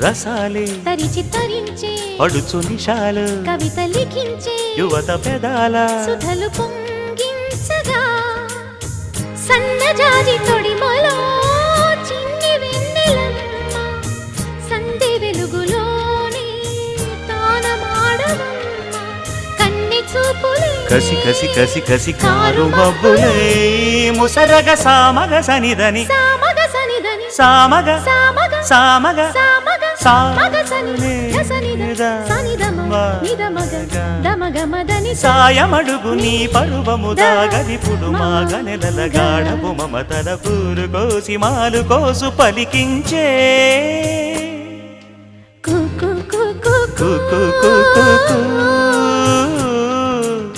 రసాలే. తరిచి తరించే. పడుచు నిషాలు. కవిత లిఖించే. యువత పెదాల. సుధలు పొంగించగా. సన్నజాజి తొడిమలో చిన్ని వెన్నెలమ్మ. సంధి వెలుగులోనే తానమాడవమ్మ కన్నె చూపులే. కసి కసి కసి కసి కారు మబ్బులే. ముసరగ సామగ సనిదని సామగ సనిదని సామగ సామగ సామగ. సామగ సాయమడుగు నీ పరువము దాగరిపుడు మా గనెలల గాడపు మమతల పూరు కోసి మాలు కోసు పలికించే. కుకు కుకు కుకు కుకు